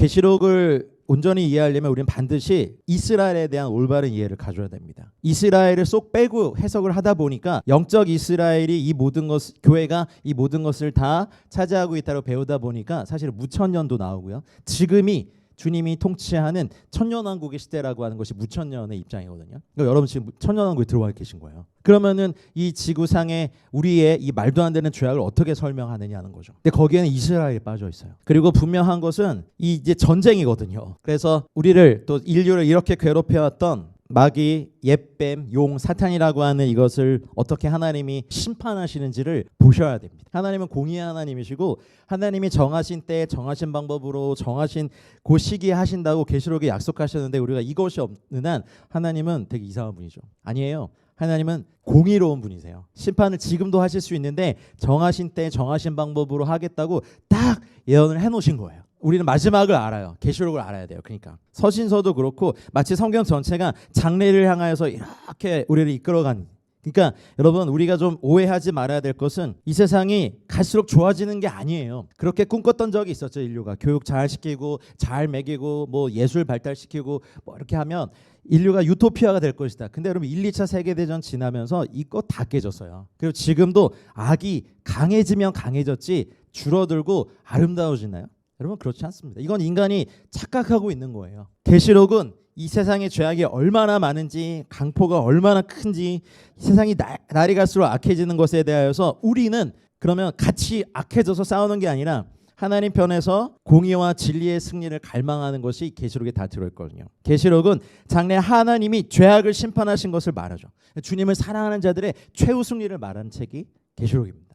계시록을 온전히 이해하려면 우리는 반드시 이스라엘에 대한 올바른 이해를 가져야 됩니다. 이스라엘을 쏙 빼고 해석을 하다 보니까 영적 이스라엘이 이 모든 것 교회가 이 모든 것을 다 차지하고 있다고 배우다 보니까 사실 무천년도 나오고요. 지금이 주님이 통치하는 천년왕국의 시대라고 하는 것이 무천년의 입장이거든요. 그러니까 여러분 지금 천년왕국에 들어와 계신 거예요. 그러면은 이 지구상에 우리의 이 말도 안 되는 죄악을 어떻게 설명하느냐 하는 거죠. 근데 거기에는 이스라엘이 빠져 있어요. 그리고 분명한 것은 이 이제 전쟁이거든요. 그래서 우리를 또 인류를 이렇게 괴롭혀왔던 마귀, 옛뱀, 용, 사탄이라고 하는 이것을 어떻게 하나님이 심판하시는지를 보셔야 됩니다. 하나님은 공의의 하나님이시고 하나님이 정하신 때 정하신 방법으로 정하신 그 시기에 하신다고 계시록에 약속하셨는데 우리가 이것이 없는 한 하나님은 되게 이상한 분이죠. 아니에요. 하나님은 공의로운 분이세요. 심판을 지금도 하실 수 있는데 정하신 때 정하신 방법으로 하겠다고 딱 예언을 해 놓으신 거예요. 우리는 마지막을 알아요. 계시록을 알아야 돼요. 그러니까 서신서도 그렇고 마치 성경 전체가 장래를 향하여서 이렇게 우리를 이끌어간. 그러니까 여러분 우리가 좀 오해하지 말아야 될 것은 이 세상이 갈수록 좋아지는 게 아니에요. 그렇게 꿈꿨던 적이 있었죠 인류가 교육 잘 시키고 잘 먹이고 뭐 예술 발달시키고 뭐 이렇게 하면 인류가 유토피아가 될 것이다. 근데 여러분 1, 2차 세계 대전 지나면서 이거 다 깨졌어요. 그리고 지금도 악이 강해지면 강해졌지 줄어들고 아름다워지나요? 여러분 그렇지 않습니다. 이건 인간이 착각하고 있는 거예요. 계시록은 이 세상의 죄악이 얼마나 많은지 강포가 얼마나 큰지 세상이 나, 날이 갈수록 악해지는 것에 대하여서 우리는 그러면 같이 악해져서 싸우는 게 아니라 하나님 편에서 공의와 진리의 승리를 갈망하는 것이 계시록에 다 들어있거든요. 계시록은 장래 하나님이 죄악을 심판하신 것을 말하죠. 주님을 사랑하는 자들의 최후 승리를 말하는 책이 계시록입니다.